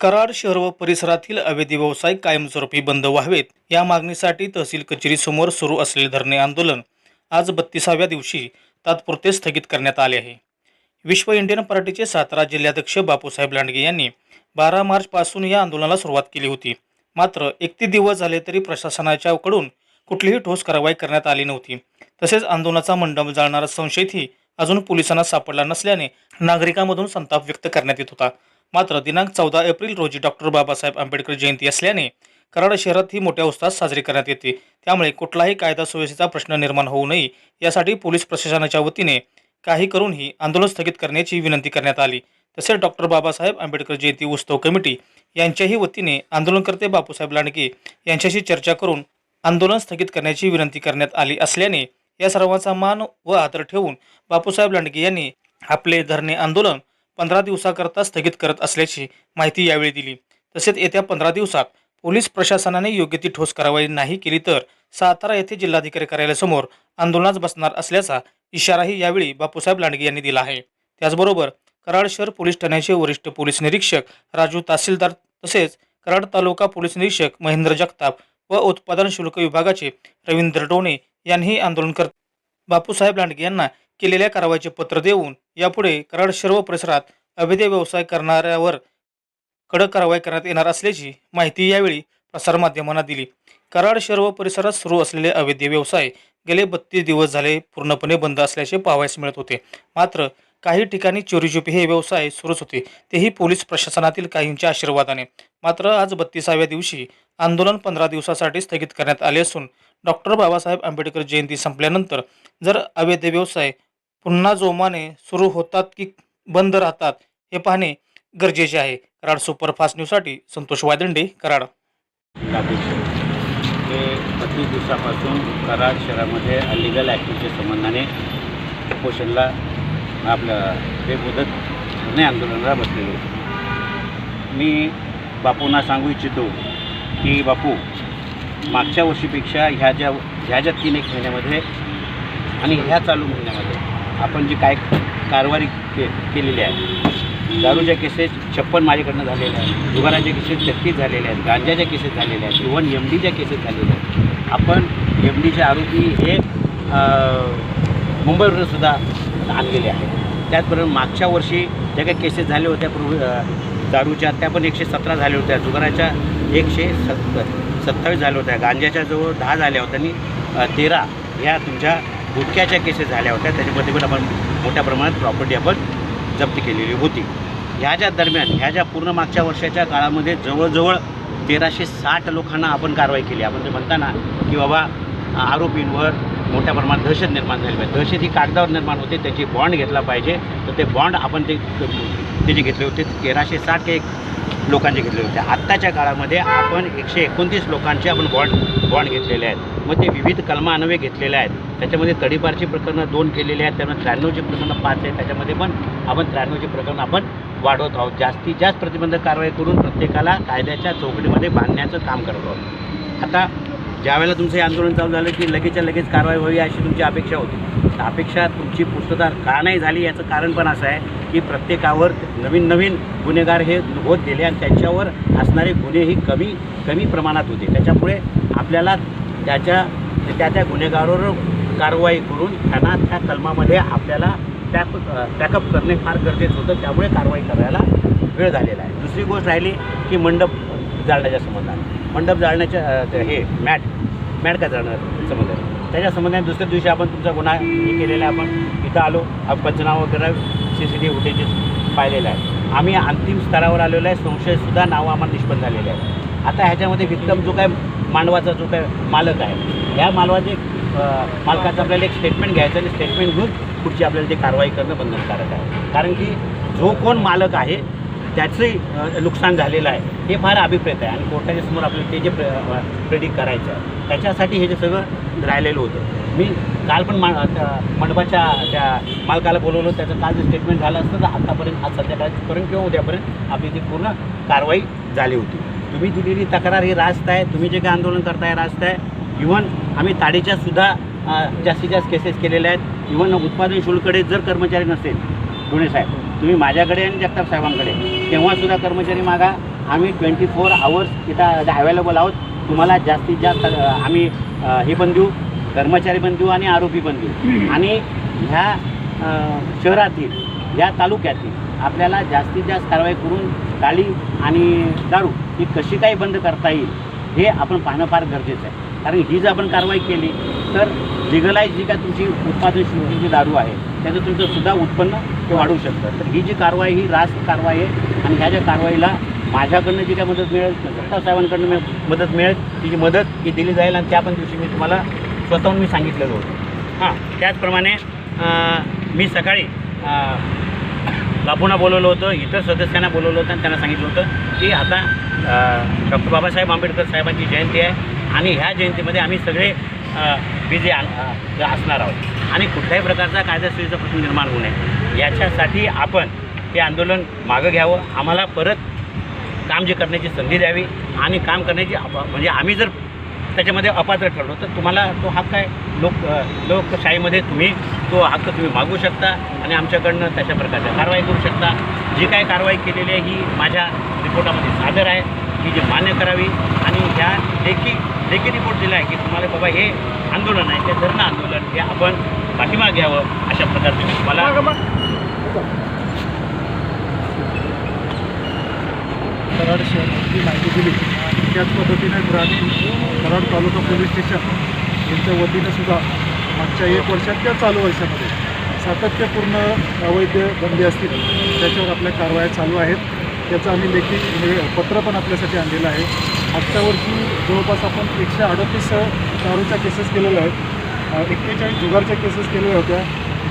कराड शहर व परिसरातील अवैध व्यवसाय कायमस्वरूपी बंद व्हावेत. या मागणीसाठी तहसील कचेरीसमोर सुरू असलेले धरणे आंदोलन आज बत्तीसाव्या दिवशी तात्पुरते स्थगित करण्यात आले आहे. विश्व इंडियन पार्टीचे सातारा जिल्हाध्यक्ष बापूसाहेब लांडगे यांनी बारा मार्चपासून या आंदोलनाला सुरुवात केली होती. मात्र एकतीस दिवस झाले तरी प्रशासनाच्याकडून कुठलीही ठोस कारवाई करण्यात आली नव्हती. तसेच आंदोलनाचा मंडप जाळणारा संशयितही अजून पोलिसांना सापडला नसल्याने नागरिकांमधून संताप व्यक्त करण्यात येत होता. मात्र दिनांक चौदा एप्रिल रोजी डॉक्टर बाबासाहेब आंबेडकर जयंती असल्याने कराड शहरात ही मोठ्या उत्साहात साजरी करण्यात येते. त्यामुळे कुठलाही कायदा सुव्यवस्थेचा प्रश्न निर्माण होऊ नये यासाठी पोलीस प्रशासनाच्या वतीने काही करूनही आंदोलन स्थगित करण्याची विनंती करण्यात आली. तसेच डॉक्टर बाबासाहेब आंबेडकर जयंती उत्सव कमिटी यांच्याही वतीने आंदोलनकर्ते बापूसाहेब लांडगे यांच्याशी चर्चा करून आंदोलन स्थगित करण्याची विनंती करण्यात आली असल्याने या सर्वांचा मान व आदर ठेवून बापूसाहेब लांडगे यांनी आपले धरणे आंदोलन पंधरा दिवसाकरता स्थगित करत असल्याची माहिती यावेळी दिली. तसेच येत्या पंधरा दिवसात पोलीस प्रशासनाने योग्य ती ठोस कारवाई नाही केली तर सातारा येथे जिल्हाधिकारी कार्यालयासमोर आंदोलनास बसणार असल्याचा इशाराही यावेळी बापूसाहेब लांडगे यांनी दिला आहे. त्याचबरोबर कराड शहर पोलीस ठाण्याचे वरिष्ठ पोलीस निरीक्षक राजू तहसीलदार तसेच कराड तालुका पोलीस निरीक्षक महेंद्र जगताप व उत्पादन शुल्क विभागाचे रवींद्र डोणे यांनीही आंदोलन करत बापूसाहेब लांडगे यांना केलेल्या कारवाईचे पत्र देऊन यापुढे कराड सर्व परिसरात अवैध व्यवसाय करणाऱ्यावर कडक कारवाई करण्यात येणार असल्याची माहिती यावेळी प्रसारमाध्यमांना दिली. कराड शहर परिसरात सुरू असलेले अवैध व्यवसाय गेले बत्तीस दिवस झाले पूर्णपणे बंद असल्याचे पाहावयास मिळत होते. मात्र काही ठिकाणी चोरीचोपी हे व्यवसाय सुरूच होते. तेही पोलीस प्रशासनातील काहींच्या आशीर्वादाने. मात्र आज बत्तीसाव्या दिवशी आंदोलन पंधरा दिवसासाठी स्थगित करण्यात आले असून डॉक्टर बाबासाहेब आंबेडकर जयंती संपल्यानंतर जर अवैध व्यवसाय पुन्हा जोमाने सुरू होतात की बंद राहतात हे पाहणे गरजेचे आहे. कराड सुपरफास्ट न्यूजसाठी संतोष वायदंडे कराड. हे बत्तीस दिवसापासून कराड शहरामध्ये अलिगल ॲक्टिव्हच्या संबंधाने उपोषणला आपलं बेमुदत धरणे आंदोलनाला बसलेलो मी बापूंना सांगू इच्छितो की बापू मागच्या वर्षीपेक्षा ह्या ज्या ह्या ज्या तीन एक महिन्यामध्ये आणि ह्या चालू महिन्यामध्ये आपण जी काय कारवाई के केलेली आहे दारूच्या केसेस छप्पन माझ्याकडनं झालेल्या आहेत जुगाराच्या केसेस तेहतीस झालेल्या आहेत गांजाच्या केसेस झालेल्या आहेत इव्हन एम डीच्या केसेस झालेल्या आहेत. आपण एम डीचे आरोपी हे मुंबईवरून सुद्धा आणलेले आहेत. त्याचबरोबर मागच्या वर्षी ज्या काही केसेस झाल्या होत्या पूर्वी दारूच्या त्या पण एकशे सतरा झाल्या होत्या जुगाराच्या एकशे सत्तर सत्तावीस झाल्या होत्या गांजाच्या जवळ दहा झाल्या होत्या आणि तेरा ह्या तुमच्या गुटख्याच्या केसेस झाल्या होत्या. त्याच्यामध्ये पण आपण मोठ्या प्रमाणात प्रॉपर्टी आपण जप्त केलेली होती. ह्या ज्या दरम्यान ह्या ज्या पूर्ण मागच्या वर्षाच्या काळामध्ये जवळजवळ तेराशे साठ लोकांना आपण कारवाई केली. आपण जे म्हणताना की बाबा आरोपींवर मोठ्या प्रमाणात दहशत निर्माण झाली पाहिजे. दहशत ही कागदावर निर्माण होते. त्याची बॉन्ड घेतला पाहिजे. तर ते बॉन्ड आपण ते ते जे घेतले होते. तेराशे साठ एक लोकांचे घेतले होते. आत्ताच्या काळामध्ये आपण एकशे एकोणतीस लोकांचे आपण बॉन्ड बॉन्ड घेतलेले आहेत. मग ते विविध कलमान्वये घेतलेले आहेत. त्याच्यामध्ये तडीपारची प्रकरणं दोन केलेली आहेत त्यामुळे त्र्याण्णवची प्रकरणं पाच आहेत. त्याच्यामध्ये पण आपण त्र्याण्णवची प्रकरणं आपण वाढवत आहोत. जास्तीत जास्त प्रतिबंधक कारवाई करून प्रत्येकाला कायद्याच्या चौकटीमध्ये बांधण्याचं काम करत आहोत. आता ज्यावेळेला तुमचं हे आंदोलन चालू झालं की लगेचच्या लगेच कारवाई व्हावी अशी तुमची अपेक्षा होती. तर अपेक्षा तुमची पूर्तता का नाही झाली याचं कारण पण असं आहे की प्रत्येकावर नवीन नवीन गुन्हेगार हे होत गेले आणि त्यांच्यावर असणारे गुन्हेही कमी कमी प्रमाणात होते. त्याच्यामुळे आपल्याला त्याच्या त्या त्या गुन्हेगारावर कारवाई करून त्यांना त्या कलमामध्ये आपल्याला टॅप पॅकअप करणे फार गरजेचं होतं. त्यामुळे कारवाई करायला वेळ झालेला आहे. दुसरी गोष्ट राहिली की मंडप जाळण्याच्या संबंधात. मंडप जाळण्याच्या हे मॅट मॅट का जाळणार संबंधात? त्याच्या संबंधाने दुसऱ्या दिवशी आपण तुमचा गुन्हा हे केलेला आहे. आपण इथं आलो पंचनामा वगैरे C C T V footages पाहिलेलं आहे. आम्ही अंतिम स्तरावर आलेलो आहे. संशयसुद्धा नावं आम्हाला निष्पन्न झालेले आहे. आता ह्याच्यामध्ये विक्रम जो काय मांडवाचा जो काय मालक आहे ह्या मालवाचे मालकाचं आपल्याला एक स्टेटमेंट घ्यायचं आणि स्टेटमेंट घेऊन पुढची आपल्याला ते कारवाई करणं बंधनकारक आहे. कारण की जो कोण मालक आहे त्याचंही नुकसान झालेलं आहे हे फार अभिप्रेत आहे. आणि कोर्टाच्या समोर आपल्याला ते जे प्रेडिक्ट करायचं आहे त्याच्यासाठी हे जे सगळं राहिलेलं होतं. मी काल पण मा मंडपाच्या त्या मालकाला बोलवलं त्याचं काल जे स्टेटमेंट झालं असतं तर आत्तापर्यंत आज संध्याकाळपर्यंत किंवा उद्यापर्यंत आपली ती पूर्ण कारवाई झाली होती. तुम्ही दिलेली तक्रार ही रास्त आहे तुम्ही जे काय आंदोलन करताय रास्त आहे. इव्हन आम्ही ताडीच्या सुद्धा जास्तीत जास्त केसेस केलेल्या आहेत. इव्हन उत्पादन शुल्कडे जर कर्मचारी नसेल धुणे साहेब तुम्ही माझ्याकडे आणि जगताप साहेबांकडे तेव्हासुद्धा कर्मचारी मागा. आम्ही ट्वेंटी फोर आवर्स इथं अवेलेबल आहोत. तुम्हाला जास्तीत जास्त आम्ही हे पण देऊ कर्मचारी पण देऊ आणि आरोपी पण देऊ. आणि ह्या शहरातील ह्या तालुक्यातील आपल्याला जास्तीत जास्त कारवाई करून काळी आणि दारू ही कशी काही बंद करता येईल हे आपण पाहणं फार गरजेचं आहे. कारण ही जर आपण कारवाई केली तर लिगलाईज जी काय तुमची उत्पादन शुल्क जी दारू आहे त्याचं तुमचं सुद्धा उत्पन्न ते वाढू शकतं. तर ही जी कारवाई ही रास्त कारवाई आहे आणि ह्या ज्या कारवाईला माझ्याकडनं जी काय मदत मिळेल सत्ता साहेबांकडनं मदत मिळेल. तिची मदत ही दिली जाईल आणि त्या पण दिवशी मी तुम्हाला स्वतःहून मी सांगितलेलं होतं. हां त्याचप्रमाणे मी सकाळी बापूंना बोलवलं होतं इतर सदस्यांना बोलवलं होतं आणि त्यांना सांगितलं होतं की आता डॉक्टर बाबासाहेब आंबेडकर साहेबांची जयंती आहे. आणि ह्या जयंतीमध्ये आम्ही सगळे बिझी असणार आहोत. आणि कुठल्याही प्रकारचा कायदेशीरचा प्रश्न निर्माण होऊ नये. याच्यासाठी आपण हे आंदोलन मागं घ्यावं. आम्हाला परत काम जे करण्याची संधी द्यावी आणि काम करण्याची म्हणजे आम्ही जर त्याच्यामध्ये अपात्र ठरलो तर तुम्हाला तो हक्क आहे. लोक लोकशाहीमध्ये तुम्ही तो हक्क तुम्ही मागू शकता आणि आमच्याकडनं तशा प्रकारच्या कारवाई करू शकता. जी काय कारवाई केलेली आहे ही माझ्या रिपोर्टामध्ये सादर आहे. ही जी मान्य करावी आणि ह्या लेखी लेखी रिपोर्ट दिला आहे की तुम्हाला बाबा हे आंदोलन आहे ते धरणं आंदोलन हे आपण पाठीमाग घ्यावं अशा प्रकारचे. मी तुम्हाला कराड शहराची माहिती दिली. आणि त्याच पद्धतीने ग्रामीण कराड तालुका पोलीस स्टेशन यांच्या वतीनं सुद्धा मागच्या एक वर्षात त्या चालू वर्षामध्ये सातत्यपूर्ण अवैध बंदी असतील त्याच्यावर आपल्या कारवाया चालू आहेत. त्याचं आम्ही लेखी म्हणजे पत्र पण आपल्यासाठी आणलेलं आहे. मागच्या वर्षी जवळपास आपण एकशे अडतीस दारूच्या केसेस केलेल्या आहेत. एक्केचाळीस जुगारच्या केसेस केलेल्या होत्या.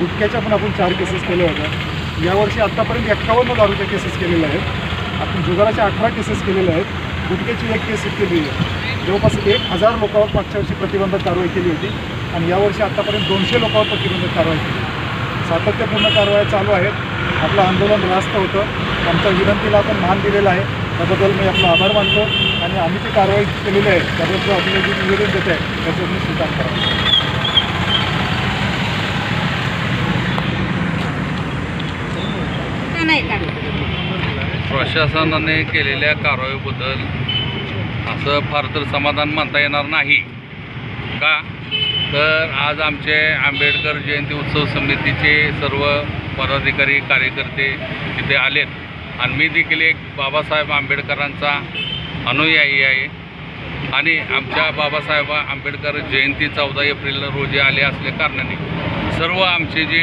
गुटख्याच्या पण आपण चार केसेस केल्या होत्या. यावर्षी आत्तापर्यंत एक्कावन्न दारूच्या केसेस केलेल्या आहेत. आपण जुगाराच्या अठरा केसेस केलेल्या आहेत. गुटख्याची एक केस केली आहे. जवळपास एक हजार लोकांवर मागच्या वर्षी प्रतिबंधक कारवाई केली होती आणि यावर्षी आत्तापर्यंत दोनशे लोकांवर प्रतिबंधक कारवाई केली. सातत्यपूर्ण कारवाया चालू आहेत. आपलं आंदोलन रास्त होतं. आमच्या विनंतीला आपण मान दिलेला आहे. त्याबद्दल मी आपला आभार मानतो आणि आम्ही जी कारवाई केलेली आहे त्याबद्दल आपल्याला निवेदन देत आहे त्याचं मी स्वीकार करा प्रशासनाने केलेल्या कारवाईबद्दल असं फार तर समाधान मानता येणार नाही. का? तर आज आमचे आंबेडकर जयंती उत्सव समितीचे सर्व पदाधिकारी कार्यकर्ते तिथे आलेत. आणि मी देखील एक बाबासाहेब आंबेडकरांचा अनुयायी आहे. आणि आमच्या बाबासाहेब आंबेडकर जयंती चौदा एप्रिल रोजी आले असल्या कारणाने सर्व आमचे जे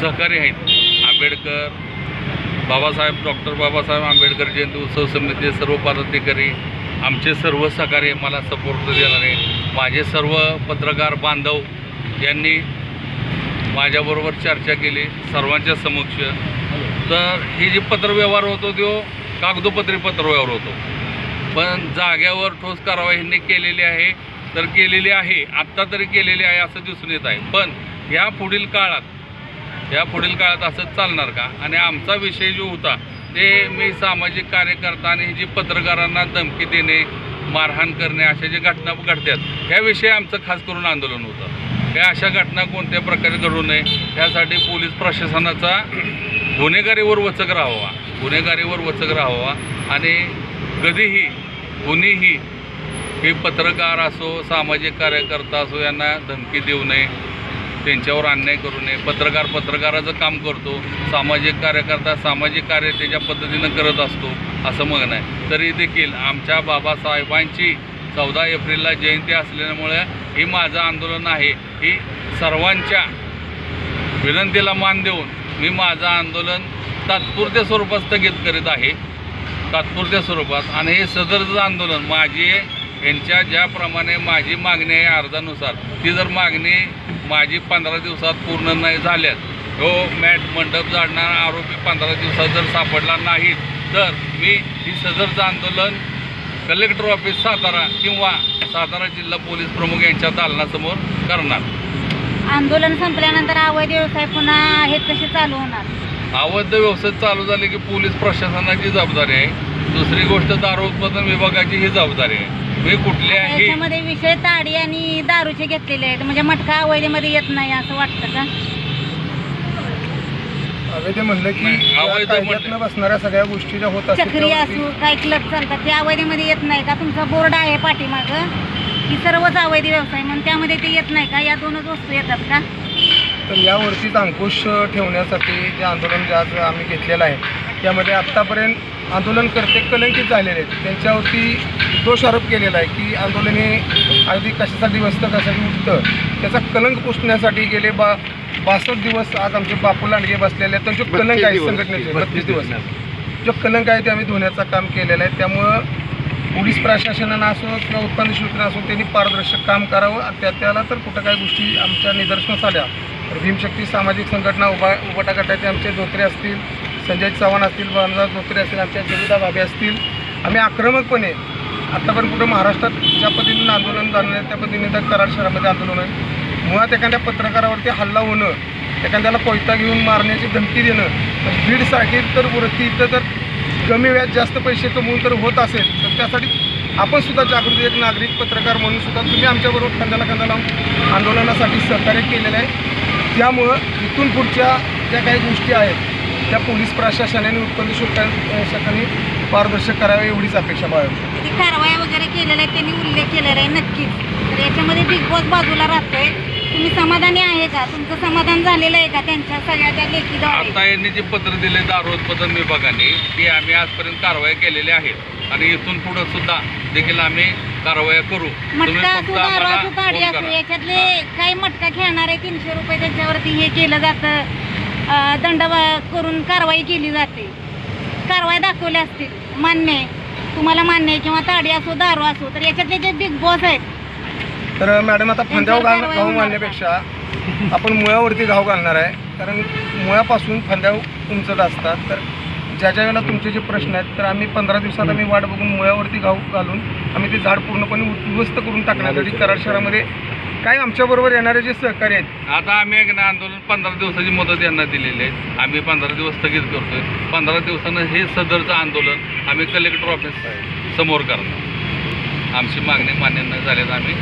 सहकारी आहेत आंबेडकर बाबासाहेब डॉक्टर बाबासाहेब आंबेडकर जयंती उत्सव समितीचे सर्व पदाधिकारी आमचे सर्व सहकारी मला सपोर्ट देणारे माझे सर्व पत्रकार बांधव यांनी माझ्याबरोबर चर्चा केली सर्वांच्या समक्ष. तर ही जी पत्रव्यवहार होतो तो कागदोपत्री पत्रव्यवहार होतो. पण जाग्यावर ठोस कारवाईंनी केलेली आहे. तर केलेली आहे आत्ता तरी केलेली आहे असं दिसून येत आहे. पण ह्या पुढील काळात या पुढील काळात असंच चालणार का? आणि आमचा विषय जो होता ते मी सामाजिक कार्यकर्ता आणि जी पत्रकारांना धमकी देणे मारहाण करणे अशा ज्या घटना घडतात ह्याविषयी आमचं खास करून आंदोलन होतं. ह्या अशा घटना कोणत्या प्रकारे घडू नये ह्यासाठी पोलीस प्रशासनाचा गुन्हेगारीवर वचक राहावा. गुन्हेगारीवर वचक राहावा आणि कधीही कुणीही हे पत्रकार असो सामाजिक कार्यकर्ता असो यांना धमकी देऊ नये. त्यांच्यावर अन्याय करू नये. पत्रकार पत्रकाराचं काम करतो. सामाजिक कार्यकर्ता सामाजिक कार्य त्याच्या पद्धतीनं करत असतो असं म्हणणं आहे. तरी देखील आमच्या बाबासाहेबांची चौदा एप्रिलला जयंती असल्यामुळे ही माझं आंदोलन आहे. ही सर्वांच्या विनंतीला मान देऊन मी माझं आंदोलन तात्पुरत्या स्वरूपात स्थगित करीत आहे. तात्पुरत्या स्वरूपात. आणि हे सदरचं आंदोलन माझी यांच्या ज्याप्रमाणे माझी मागणी आहे अर्जानुसार ती जर मागणी माझी पंधरा दिवसात पूर्ण नाही झाल्यास हो मॅट मंडप जाडणारा आरोपी पंधरा दिवसात जर सापडला नाही तर मी ही सदरचं आंदोलन कलेक्टर ऑफिस सातारा किंवा सातारा जिल्हा पोलीस प्रमुख यांच्या दालनासमोर करणार. आंदोलन संपल्यानंतर अवैध व्यवसाय पुन्हा आहेत तसे चालू होणार. अवैध व्यवसाय चालू झाले की पोलीस प्रशासनाची जबाबदारी आहे. दुसरी गोष्ट दारू उत्पादन विभागाची ही जबाबदारी आहे. मी कुठल्याही याच्यामध्ये विषय ताडी आणि दारूचे घेतलेले आहेत. म्हणजे मटका अवैधमध्ये येत नाही असं वाटतं का? अवैध म्हणलं की नाही, या अवैध बसणाऱ्या सगळ्या गोष्टी ज्या होत असतील चक्री त्यावरती- असू काही क्लब चालतात ते अवैधमध्ये येत नाही का? तुमचा बोर्ड आहे पाठीमागं. की सर्वच अवैध व्यवसाय. म्हणून त्यामध्ये ते येत नाही का? या दोनच वस्तू येतात का? तर यावरतीच अंकुश ठेवण्यासाठी जे आंदोलन जे आज आम्ही घेतलेलं आहे त्यामध्ये आत्तापर्यंत आंदोलनकर्ते कलंकित झालेले आहेत. त्यांच्यावरती दोष आरोप केलेला आहे की आंदोलन हे अगदी कशासाठी बसतं कशासाठी उठतं त्याचा कलंक पुसण्यासाठी गेले बा बासष्ट दिवस आज आमचे बापू लांडगे बसलेले आहेत. त्यांचे कलंक आहे संघटनेचे बत्तीस दिवस. जो कलंक आहे ते आम्ही धुण्याचं काम केलेलं आहे. त्यामुळं पोलीस प्रशासनानं असो किंवा उत्पन्न शुल्क असो त्यांनी पारदर्शक काम करावं. आणि त्या त्याला तर कुठं काही गोष्टी आमच्या निदर्शनास आल्या. तर भीमशक्ती सामाजिक संघटना उभा उभाटा गटाचे आमचे धोत्रे असतील संजय चव्हाण असतील वनराज धोत्रे असतील आमच्या जगुदा भाभे असतील. आम्ही आक्रमकपणे आत्तापर्यंत कुठं महाराष्ट्रात ज्या पद्धतीनं आंदोलन झालं आहे त्या पद्धतीने तर कराड शहरामध्ये आंदोलन आहे. मुळात एखाद्या पत्रकारावरती हल्ला होणं एखाद्याला कोयता घेऊन मारण्याची धमकी देणं भीडसाठी तर वृत्ती इथं तर कमी व्याज जास्त पैसे कमवून तर होत असेल तर त्यासाठी आपण सुद्धा जागृती एक नागरिक पत्रकार म्हणून सुद्धा तुम्ही आमच्याबरोबर खांद्याला खांदा लावून आंदोलनासाठी सहकार्य केलेलं आहे. त्यामुळं इथून पुढच्या ज्या काही गोष्टी आहेत त्या पोलीस प्रशासनाने उत्पन्न शुल्क शाखाने पारदर्शक कराव्या एवढीच अपेक्षा बाळगतो. किती कारवाया वगैरे केलेल्या आहेत त्यांनी उल्लेख केलेला आहे नक्कीच. तर याच्यामध्ये बिग बॉस बाजूला राहतोय. तुम्ही समाधानी आहे का? तुमचं समाधान झालेलं आहे का त्यांच्या सगळ्या त्या लेखीद्वारे आता यांनी जे पत्र दिले दारू उत्पादन विभागाने ते आम्ही आजपर्यंत कारवाया केलेल्या आहेत. आणि इथून पुढं सुद्धा देखील आम्ही कारवाया करू. तुम्ही मटका फक्त असू दारू आम्हाला असू असू करा. याच्यातले काही मटका खेळणारे तीनशे रुपये त्याच्यावरती हे केलं जातं. दंड करून कारवाई केली जाते. कारवाई दाखवल्या असतील मान्य आहे. तुम्हाला मान्य आहे किंवा ताडी असो दारू असो तर याच्यातले जे बिग बॉस आहेत. तर मॅडम आता फंद्यावर घाल घाऊ होणार घालण्यापेक्षा आपण मुळावरती घाव घालणार आहे. कारण मुळापासून फांद्या उंचत असतात. तर ज्या ज्या वेळेला तुमचे जे प्रश्न आहेत तर आम्ही पंधरा दिवसात आम्ही वाट बघून मुळावरती घाव घालून आम्ही ते झाड पूर्णपणे उद्ध्वस्त करून टाकण्यासाठी कराड शहरामध्ये काय आमच्याबरोबर येणारे जे सहकारी आहेत? आता आम्ही एक ना आंदोलन पंधरा दिवसाची मुदत यांना दिलेली आहे. आम्ही पंधरा दिवस स्थगित करतोय. पंधरा दिवसानं हे सदरचं आंदोलन आम्ही कलेक्टर ऑफिस समोर करणार. आमची मागणी मान्य न झाल्यास आम्ही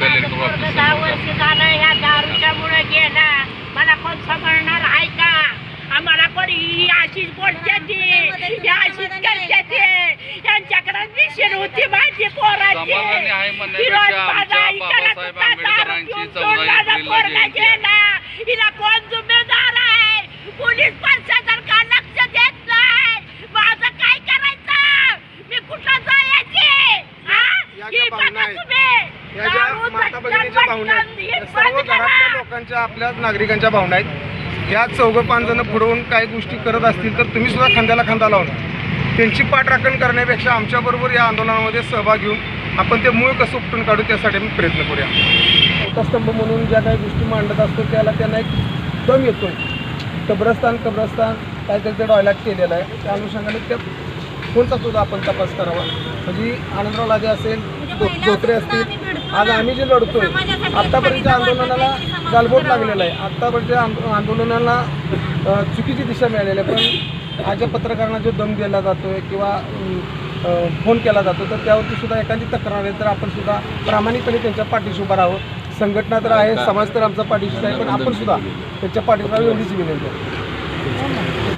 कलेक्टर ऑफिस दहा समोर वर्ष करणार. झालं ह्या दारूच्या मुळे गेला. मला कोण सांभाळणार आहे का? आम्हाला कोणी ही अशीच बोलते ती? ही अशीच करते ती? यांच्याकडे विषय होती माझी पोराची. समाधानी आहे म्हणण्यापेक्षा फिरोज आमच्या माझा इकडं बाबासाहेब कुठं दारू आंबेडकरांची पिऊन चौदा सोडला ना एप्रिलला पोरगा जयंती आहे. गेला. हिला कोण जुम्मेदार आहे? पोलीस प्रशासन का लक्ष देत नाही? माझं काय करायचं? मी कुठं जायचे? हा? या ज्या भावना बघा आहेत, तुम्ही. या ज्या दारू, माता मटण, भगिनीच्या भावना मटण, आहेत. हे या सर्व बंद करा. घरातल्या लोकांच्या आपल्या नागरिकांच्या भावना आहेत. या चौघं पाच जण पुढवून काही गोष्टी करत असतील तर तुम्ही सुद्धा खांद्याला खांदा लावून त्यांची पाठराखण करण्यापेक्षा आमच्याबरोबर या आंदोलनामध्ये सहभाग घेऊन आपण ते मूळ कसं उपटून काढू त्यासाठी आम्ही प्रयत्न करूया. स्तंभ म्हणून ज्या काही गोष्टी मांडत असतो त्याला त्यांना एक दम येतो कब्रस्तान कब्रस्तान काहीतरी ते डॉयलॅट केलेलं आहे. त्या अनुषंगाने त्या कोणता सुद्धा आपण तपास करावा. म्हणजे आनंदराव लाजे असेल धोत्रे असतील आज आम्ही जे लढतोय आत्तापर्यंतच्या आंदोलनाला गालबोट लागलेलं आहे. आत्तापर्यंतच्या आंदोलनाला चुकीची दिशा मिळालेली आहे. पण आज पत्रकारांना जो दम दिला जातोय किंवा फोन केला जातो तर त्यावरती सुद्धा एखादी तक्रार आहे तर आपण सुद्धा प्रामाणिकपणे त्यांच्या पाठीशी उभं राहावं. संघटना तर आहे समाज तर आमचा पाठीशी आहे पण आपण सुद्धा त्यांच्या पाठीशी राहावं एवढीच विनंती आहे. हो